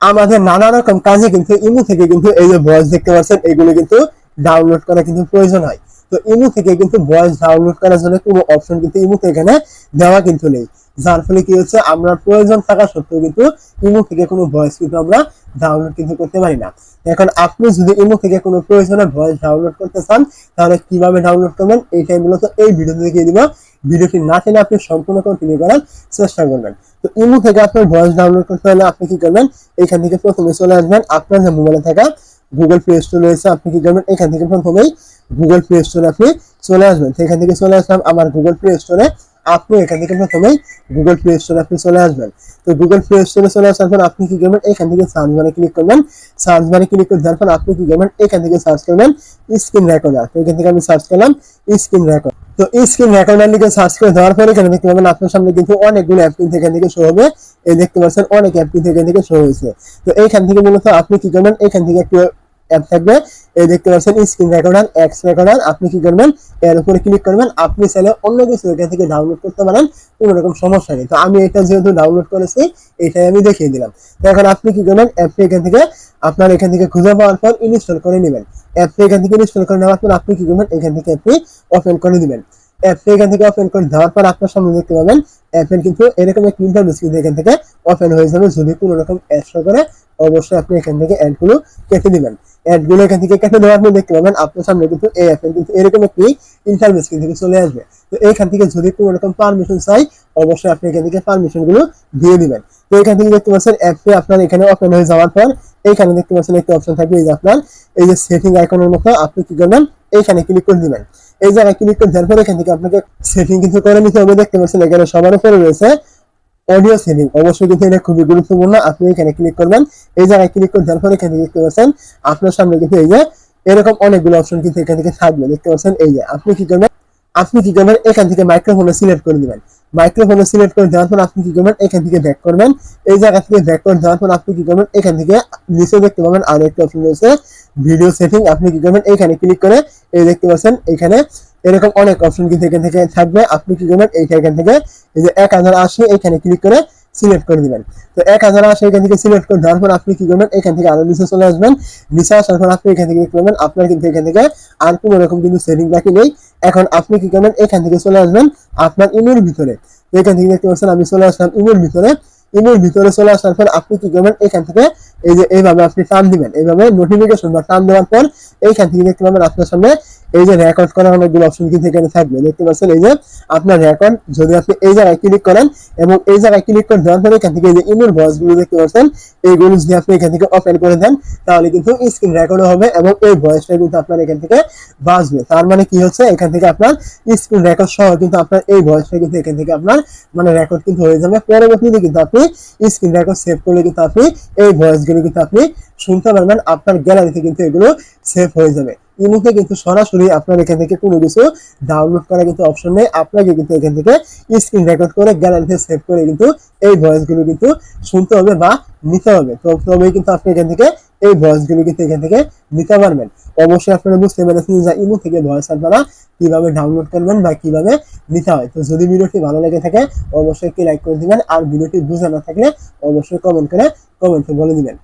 আমাদের নানা রকম কাজে কিন্তু ইমো থেকে কিন্তু এই যে ভয়েস দেখতে পাচ্ছেন, এগুলো কিন্তু ডাউনলোড করা কিন্তু প্রয়োজন হয়। তো ইমো থেকে কিন্তু ভয়েস ডাউনলোড করার জন্য কোনো অপশন কিন্তু ইমোতে এখানে দেওয়া কিন্তু নেই। যার ফলে কি হচ্ছে, আমরা প্রয়োজন থাকা সত্ত্বেও কিন্তু ইমো থেকে কোনো ভয়েস কিন্তু আমরা ডাউনলোড কিন্তু করতে পারি না। এখন আপনি যদি ইমো থেকে কোনো প্রয়োজনে ভয়েস ডাউনলোড করতে চান, তাহলে কীভাবে ডাউনলোড করবেন এইটাই মূলত এই ভিডিওতে দেখিয়ে দিব। ভিডিওটি না টেনে আপনি সম্পূর্ণ কন্টিনিউ করার চেষ্টা করবেন। তো ইমো থেকে আপনার ভয়েস ডাউনলোড করতে হলে আপনি কি করবেন? এখান থেকে প্রথমে চলে আসবেন। আপনার যে মোবাইলে থাকা গুগল প্লে স্টোর রয়েছে, আপনি কি করবেন? এখান থেকে প্রথমেই গুগল প্লে স্টোরে আপনি চলে আসবেন। এখান থেকে চলে আসলাম আমার গুগল প্লে স্টোরে আপনি এখান থেকে প্রথমেই গুগল প্লে স্টোরে আপনি চলে আসবেন। তো গুগল প্লে স্টোরে চলে আসার পর আপনি কি করবেন? এখান থেকে সার্চ বারে ক্লিক করবেন। সার্চ বারে ক্লিক করে দেওয়ার পর আপনি কি করবেন? এখান থেকে সার্চ করবেন স্ক্রিন রেকর্ডার তো এখান থেকে আমি সার্চ করলাম স্ক্রিন রেকর্ড তো এই স্ক্রিন রেকর্ডার লিখে সার্চ করে দেওয়ার পরে এখানে দেখতে পাবেন আপনার সামনে কিন্তু অনেকগুলো অ্যাপ কিন্তু এখান থেকে শো হবে। এই দেখতে পাচ্ছেন অনেক অ্যাপ কিন্তু এখান থেকে শো হয়েছে। তো এইখান থেকে মূলত আপনি কি করবেন? এখান থেকে একটু অ্যাপ থাকবে। এই দেখতে পাচ্ছেন স্ক্রিন রেকর্ডার এক্স রেকর্ডার আপনি কি করবেন? এর উপরে ক্লিক করবেন, আপনি চাইলে অন্য কিছু এখান থেকে ডাউনলোড করতে পারেন, কোনো রকম সমস্যা নেই। তো আমি এটা যেহেতু ডাউনলোড করেছি, এটাই আমি দেখিয়ে দিলাম। তো এখন আপনি কি করবেন অ্যাপটি এখান থেকে, আপনার এখান থেকে খুঁজে পাওয়ার পর ইনস্টল করে নেবেন। অ্যাপটি এখান থেকে ইনস্টল করে নেওয়ার পর আপনি কি করবেন, এখান থেকে অ্যাপটি ওপেন করে দিবেন। অ্যাপটি এখান থেকে ওপেন করে দেওয়ার পর আপনার সামনে দেখতে পাবেন অ্যাপের কিন্তু এরকম একটি ইন্টারভিউ কিন্তু এখান থেকে ওপেন হয়ে যাবে যদি কোনো রকম অ্যাড শো করে অবশ্যই আপনি এখান থেকে অ্যাডগুলো কেটে দিবেন। অ্যাডগুলো এখান থেকে কেটে দেওয়ার পর দেখতে পাবেন, আপনার সামনে কিন্তু এই অ্যাপের কিন্তু এরকম একটি ইন্টারভিউ কিন্তু চলে আসবে। তো এইখান থেকে যদি কোনো রকম পারমিশন চাই, অবশ্যই আপনি এখান থেকে পারমিশনগুলো দিয়ে দিবেন। তো এখান থেকে দেখতে পাচ্ছেন অ্যাপটি আপনার এখানে ওপেন হয়ে যাওয়ার পর এইখানে দেখতে পাচ্ছেন একটা অপশন থাকবে, এই যে আপনার, এই যে সেটিং আইকনের মতো আপনি কি করবেন এইখানে ক্লিক করে দিবেন। এই জায়গায় ক্লিক করে দেওয়ার পর এখান থেকে আপনাকে সেটিং কিন্তু করে নিতে হবে, দেখতে পাচ্ছেন এখানে সবার উপরে রয়েছে অডিও সেভিং অবশ্যই কিন্তু এটা খুবই গুরুত্বপূর্ণ। আপনি এখানে ক্লিক করবেন। এই জায়গায় ক্লিক করে দেওয়ার ফলে এখানে দেখতে পাচ্ছেন, আপনার সামনে কিন্তু এই যে, এরকম অনেকগুলো অপশন কিন্তু এখান থেকে থাকবে। দেখতে পাচ্ছেন, এই যে, আপনি কি করবেন? আপনি কি করবেন? এখান থেকে মাইক্রোফোনে সিলেক্ট করে দিবেন। মাইক্রোফোনে সিলেক্ট করে দেওয়ার পর আপনি কি করবেন? এখান থেকে ব্যাক করবেন। এই জায়গা থেকে ব্যাক করে দেওয়ার পর আপনি কি করবেন? এখান থেকে নিচে দেখতে পাবেন আর একটা অপশন রয়েছে ভিডিও সেটিং আপনি কি করবেন? এখানে ক্লিক করে এই দেখতে পাচ্ছেন, এখানে এরকম অনেক অপশন কিন্তু এখান থেকে থাকবে। আপনি কি করবেন? এইটা এখান থেকে, এই যে এক হাজার আশি, এখানে ক্লিক করে সিলেক্ট করে দিবেন। তো এক হাজার আসে এখান থেকে সিলেক্ট করে দেওয়ার পর আপনি কি করবেন? এখান থেকে আরও নিচে চলে আসবেন। নিচে আসার পর আপনি এখান থেকে করবেন, আপনার কিন্তু এখান থেকে আর কোনো রকম কিন্তু সেভিং বাকি নেই। এখন আপনি কি করবেন? এখান থেকে চলে আসবেন আপনার ইমের ভিতরে। এখান থেকে দেখতে পাচ্ছেন, আমি চলে আসলাম ইমের ভিতরে। ইমের ভিতরে চলে আসার পর আপনি কি করবেন? এখান থেকে এই যে এইভাবে আপনি টান দিবেন। এইভাবে নোটিফিকেশন বা টান দেওয়ার পর এইখান থেকে দেখতে পাবেন আপনার সামনে এই যে রেকর্ড করার অনেকগুলো অপশন কিন্তু এখানে থাকবে। দেখতে পাচ্ছেন এই যে আপনার রেকর্ড যদি আপনি এই জায়গায় ক্লিক করেন এবং এই জায়গায় ক্লিক করে দেওয়ার পরে এখান থেকে এই যে ইমেল ভয়েসগুলো দেখতে পাচ্ছেন, এইগুলো যদি আপনি এখান থেকে ওপেন করে দেন, তাহলে কিন্তু স্ক্রিন রেকর্ড হবে এবং এই ভয়েসটা কিন্তু আপনার এখান থেকে বাঁচবে। তার মানে কি হচ্ছে? এখান থেকে আপনার স্ক্রিন রেকর্ড সহ কিন্তু আপনার এই ভয়েসটা কিন্তু এখান থেকে আপনার মানে রেকর্ড কিন্তু হয়ে যাবে। পরবর্তীতে কিন্তু আপনি স্ক্রিন রেকর্ড সেভ করলে কিন্তু আপনি এই ভয়েস গুলো কিন্তু আপনি শুনতে পারবেন আপনার গ্যালারিতে কিন্তু এগুলো সেভ হয়ে যাবে। ইমুতে কিন্তু সরাসরি আপনার এখান থেকে কোনো কিছু ডাউনলোড করার কিন্তু অপশন নেই। আপনাকে কিন্তু এখান থেকে স্ক্রিন রেকর্ড করে গ্যালারিতে সেভ করে কিন্তু এই ভয়েসগুলো কিন্তু শুনতে হবে বা নিতে হবে। তো তবেই কিন্তু আপনি এখান থেকে এই ভয়েসগুলো কিন্তু এখান থেকে নিতে পারবেন। অবশ্যই আপনারা বুঝতে পেরেছেন যে ইমো থেকে ভয়েস আপনারা কীভাবে ডাউনলোড করবেন বা কীভাবে নিতে হয়। তো যদি ভিডিওটি ভালো লেগে থাকে, অবশ্যই একটি লাইক করে দিবেন। আর ভিডিওটি বুঝে না থাকলে অবশ্যই কমেন্ট করে কমেন্টে বলে দিবেন।